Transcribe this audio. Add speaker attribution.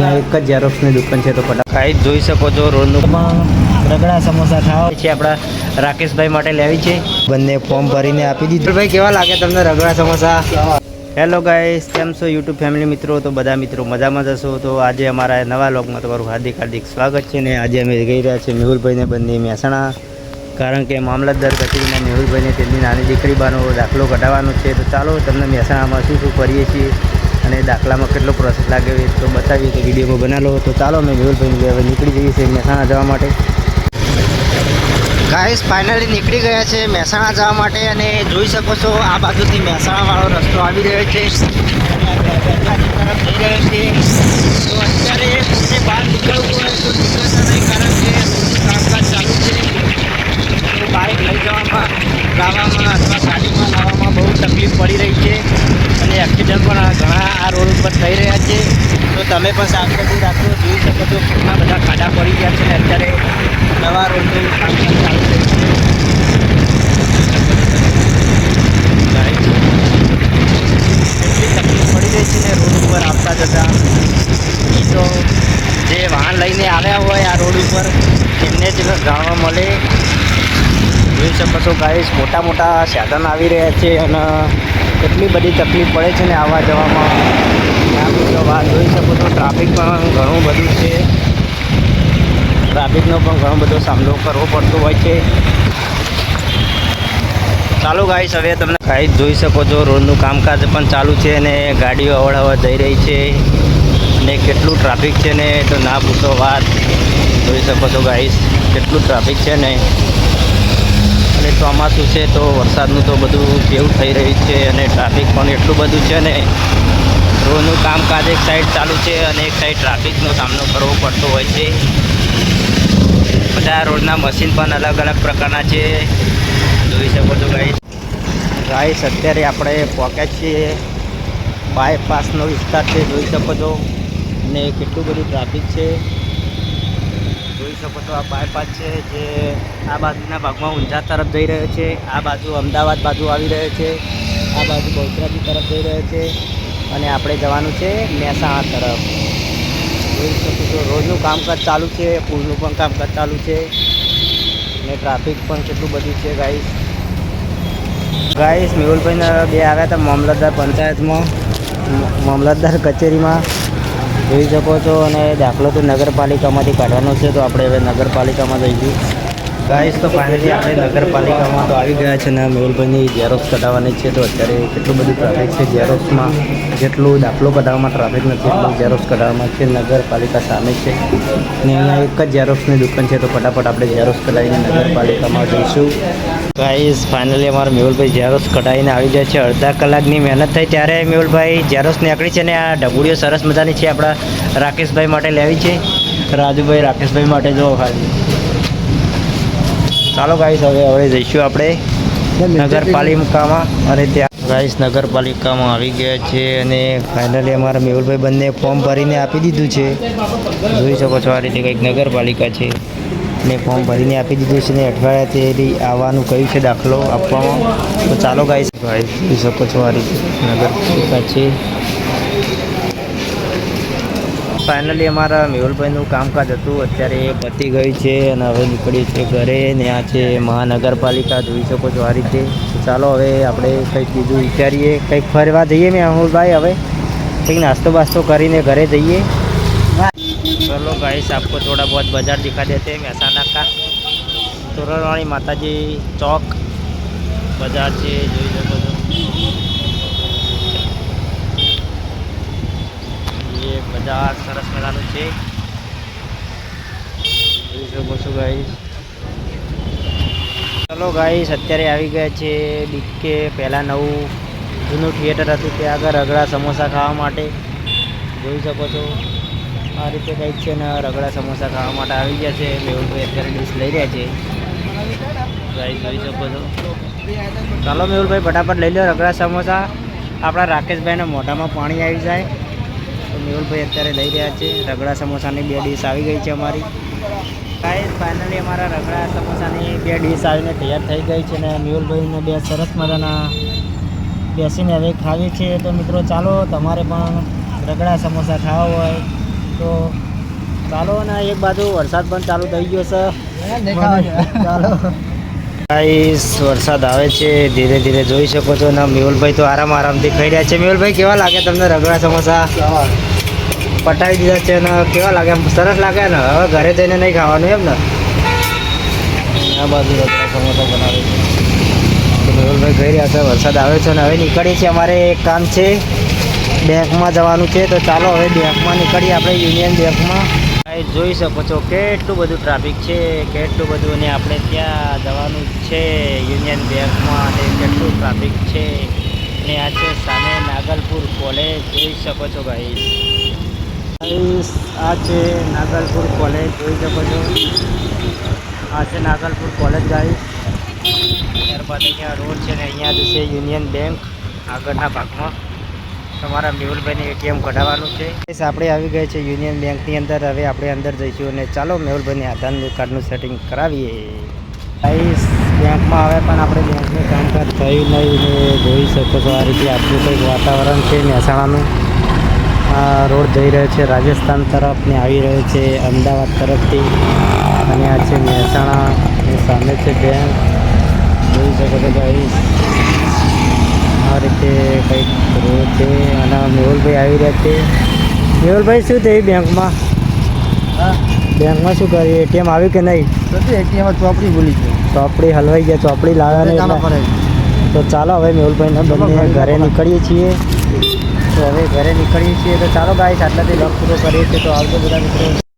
Speaker 1: એક જ ઝેરોક્સની દુકાન છે તો ફટાફટ જ જોઈ શકો છો રોડનું. રગડા સમોસા ખાવા. છે આપણા રાકેશભાઈ માટે લેવી છે. બંને ફોર્મ ભરીને આપી દીધું. ભાઈ કેવા લાગે તમને રગડા સમોસા? હેલો ગાઈસ કેમ છો યુટ્યુબ ફેમિલી મિત્રો? તો બધા મિત્રો મજામાં જશો તો આજે અમારા નવા લોગમાં તમારું હાર્દિક હાર્દિક સ્વાગત છે ને આજે અમે ગઈ રહ્યા છીએ મેહુલભાઈને બંને મહેસાણા. કારણ કે મામલતદાર કચેરીમાં મેહુલભાઈને તેમની નાની દીકરી બાનો દાખલો કઢાવવાનો છે. તો ચાલો તમને મહેસાણામાં શું શું કરીએ છીએ. અને દાખલામાં કેટલો પ્રોસેસ લાગે એ તો બતાવીએ તો વિડીયોમાં બનાવો તો ચાલો અમે મેહુલભાઈ હવે નીકળી જઈએ છીએ મહેસાણા જવા માટે. ગાઈસ ફાઇનલી નીકળી ગયા છે મહેસાણા જવા માટે અને જોઈ શકો છો આ બાજુથી મહેસાણાવાળો રસ્તો આવી રહ્યો છે. તરફ જઈ રહ્યો છે તો અત્યારે બહાર નીકળવું હોય તો ચાલુ છે. બાઇક લઈ જવામાં લાવવામાં અથવા ગાડીમાં લાવવામાં બહુ તકલીફ પડી રહી છે અને એક્સિડન્ટ પણ ઘણા આ રોડ ઉપર થઈ રહ્યા છે. તો તમે પણ સાવચેતી રાખો, જોઈ શકો છો ઘણા બધા ખાડા પડી ગયા છે અત્યારે નવા રોડનું કામકાજ ચાલુ રહ્યું છે. એટલી તકલીફ પડી રહી છે ને રોડ ઉપર આવતા જતા. એ તો જે વાહન લઈને આવ્યા હોય આ રોડ ઉપર એમને જ જાણવા મળે. જોઈ શકો છો ગાઈસ મોટા મોટા સાધન આવી રહ્યા છે અને એટલી બધી તકલીફ પડે છે ને આવવા જવામાં. ત્યાં જોઈ શકો છો ટ્રાફિક પણ ઘણું બધું છે. ટ્રાફિકનો પણ ઘણો બધો સામનો કરવો પડતો હોય છે. ચાલુ ગાઈસ હવે તમને ગાઈસ જોઈ શકો છો, રોડનું કામકાજ પણ ચાલુ છે અને ગાડીઓ અવડાવવા જઈ રહી છે. અને કેટલું ટ્રાફિક છે ને, તો ના પૂછો વાત. જોઈ શકો છો ગાઈસ કેટલું ટ્રાફિક છે ને. અને ચોમાસું છે તો વરસાદનું તો બધું કેવું થઈ રહ્યું છે અને ટ્રાફિક પણ એટલું બધું છે ને. રોડનું કામકાજ એક સાઈડ ચાલુ છે અને એક સાઈડ ટ્રાફિકનો સામનો કરવો પડતો હોય છે. બધા રોડના મશીન પણ અલગ અલગ પ્રકારના છે. જોઈ શકો છો ગાઈસ ગાઈસ અત્યારે આપણે પોકેટ છીએ બાયપાસનો વિસ્તાર છે, જોઈ શકો છો. અને કેટલું બધું ટ્રાફિક છે. શકો છો આ બાયપાસ છે જે આ બાજુના ભાગમાં ઊંઝા તરફ જઈ રહ્યો છે. આ બાજુ અમદાવાદ બાજુ આવી રહ્યો છે. આ બાજુ બહુચરાજી તરફ જઈ રહ્યો છે અને આપણે જવાનું છે મહેસાણા તરફ. જોઈ શકો છો, રોજનું કામકાજ ચાલુ છે, પુલનું પણ કામકાજ ચાલુ છે. અને ટ્રાફિક પણ કેટલું બધું છે ગાઈસ ગાઈસ મેહુલભાઈને બે આવ્યા હતા મામલતદાર પંચાયતમાં મામલતદાર કચેરીમાં. જોઈ શકો છો અને દાખલો તો નગરપાલિકામાંથી કાઢવાનો છે, તો આપણે હવે નગરપાલિકામાં જઈશું. ગાઈસ તો ફાઇનલી આપણે નગરપાલિકામાં તો આવી ગયા છે ને, મેહુલભાઈની ઝેરોક્સ કઢાવવાની છે, તો અત્યારે કેટલું બધું ટ્રાફિક છે ઝેરોક્સમાં જેટલું દાખલો કઢાવવામાં ટ્રાફિક નથી, એટલું ઝેરોક્સ કઢાવવામાં છે, નગરપાલિકા સામે છે. ને અહીંયા એક જ ઝેરોક્સની દુકાન છે, તો ફટાફટ આપણે ઝેરોક્સ કઢાવીને નગરપાલિકામાં જઈશું. ગાઈસ ફાઇનલી અમારા મેહુલભાઈ ઝેરોસ કઢાવીને આવી જાય છે. અડધા કલાકની મહેનત થઈ ત્યારે મેહુલભાઈ ઝેરોસ નીકળી છે ને આ ડબુડીઓ સરસ મજાની છે આપણા રાકેશભાઈ માટે લેવી છે. રાજુભાઈ રાકેશભાઈ માટે જો ખાલી. ચાલો ગાઈસ હવે હવે જઈશું આપણે નગરપાલિકામાં અને ત્યાં ગાઈસ નગરપાલિકામાં આવી ગયા છે અને ફાઇનલી અમારા મેહુલભાઈ બંને ફોર્મ ભરીને આપી દીધું છે. જોઈ શકો છો આ રીતે કંઈક નગરપાલિકા છે. ને ફોર્મ ભરીને આપી દીધું છે ને અઠવાડિયા તે આવવાનું કહ્યું છે દાખલો આપવામાં. તો ચાલો ગાઈ ભાઈ જોઈ શકો છો આ રીતે નગરપાલિકા છે. ફાઇનલી અમારા મેહુલભાઈનું કામકાજ હતું. અત્યારે એ પતી ગયું છે અને હવે નીકળીએ છીએ ઘરે ને આ છે મહાનગરપાલિકા જોઈ શકો છો આ રીતે. ચાલો હવે આપણે કંઈક બીજું વિચારીએ. કંઈક ફરવા જઈએ મેહુલભાઈ હવે. કંઈક નાસ્તો બાસ્તો કરીને ઘરે જઈએ. ચલો ગાઈસ आपको थोड़ा बहुत बाजार दिखा देते हैं મહેસાણા का તોરણવાણી માતાજી ચોક બજાર છે જોઈ શકો છો એ બજાર સરસ મજાનું છે જોઈ શકો છો ગાઈસ ચલો ગાઈસ અત્યારે આવી ગયા છે બીકે પહેલાં નવું જૂનું થિયેટર હતું ત્યાં આગળ રગડા સમોસા ખાવા માટે જોઈ શકો છો આ રીતે કંઈક છે ને રગડા સમોસા ખાવા માટે આવી ગયા છે. મેહુલભાઈ અત્યારે ડીશ લઈ રહ્યા છે. પ્રાઇસ જોઈ શકો છો. ચાલો મેહુલભાઈ ફટાફટ લઈ લો રગડા સમોસા. આપણા રાકેશભાઈના મોઢામાં પાણી આવી જાય. તો મેહુલભાઈ અત્યારે લઈ રહ્યા છે. રગડા સમોસાની બે ડીશ આવી ગઈ છે અમારી. ગાઈસ ફાઇનલી અમારા રગડા સમોસાની બે ડીશ આવીને તૈયાર થઈ ગઈ છે ને મેહુલભાઈને બે સરસ મજાના બેસીને હવે ખાવી છે. તો મિત્રો, ચાલો તમારે પણ રગડા સમોસા ખાવા હોય. તો ચાલો ને એક બાજુ વરસાદ પણ ચાલુ થઈ ગયો છે. ચાલો ગાઈસ વરસાદ આવે છે. ધીરે ધીરે જોઈ શકો છો ને મેહુલભાઈ તો આરામ આરામથી ખાઈ રહ્યા છે. મેહુલભાઈ, કેવા લાગે તમને રગડા સમોસા? પટાવી દીધા છે ને કેવા લાગે? સરસ લાગે ને? હવે ઘરે જઈને નહીં ખાવાનું એમ ને? આ બાજુ રગડા સમોસા બનાવે છે. મેહુલભાઈ કહી રહ્યા છે, વરસાદ આવે છે ને હવે નીકળીએ છીએ. અમારે એક કામ છે. બેંકમાં જવાનું છે તો ચાલો હવે બેંકમાં નીકળીએ આપણે યુનિયન બેંકમાં. અહીં જોઈ શકો છો કેટલું બધું ટ્રાફિક છે કેટલું બધું અને આપણે ત્યાં જવાનું છે યુનિયન બેંકમાં અને કેટલું ટ્રાફિક છે. અને આ છે સામે નાગલપુર કોલેજ જોઈ શકો છો ભાઈ. આ છે નાગલપુર કોલેજ જોઈ શકો છો. આ છે નાગલપુર કોલેજ ગાઈ ત્યારબાદ અહીંયા રોડ છે ને અહીંયા જશે યુનિયન બેંક આગળના ભાગમાં. તમારા મેહુલભાઈને એટીએમ કઢાવવાનું છે. આપણે આવી ગયા છે યુનિયન બેંકની અંદર. હવે આપણે અંદર જઈશું અને ચાલો મેહુલભાઈને આધાર કાર્ડનું સેટિંગ કરાવીએ. આઈસ બેંકમાં હવે પણ આપણે બેંકનું કામકાજ થયું નહીં ને જોઈ શકો છો આ રીતે આપણું કંઈક વાતાવરણ છે મહેસાણાનું. આ રોડ જઈ રહ્યો છે રાજસ્થાન તરફ ને આવી રહ્યો છે અમદાવાદ તરફથી. અને આ છે મહેસાણા. સામે છે બેંક. જોઈ શકો છો આ રીતે કંઈક રોડ છે અને મેહુલભાઈ આવી રહ્યા છે. મેહુલભાઈ શું થયું બેંકમાં? બેંકમાં શું કર્યું? એટીએમ આવ્યું કે નહીં?
Speaker 2: ચોપડી ભૂલી ગયો.
Speaker 1: ચોપડી હલવાઈ ગયા ચોપડી લાવ્યા નહીં તો ચાલો હવે મેહુલભાઈને બંને ઘરે નીકળીએ છીએ. તો હવે ઘરે નીકળીએ છીએ. તો ચાલો ગાય આટલાથી લગ પૂરો કરીએ છીએ. તો આવજો બધા મિત્રો.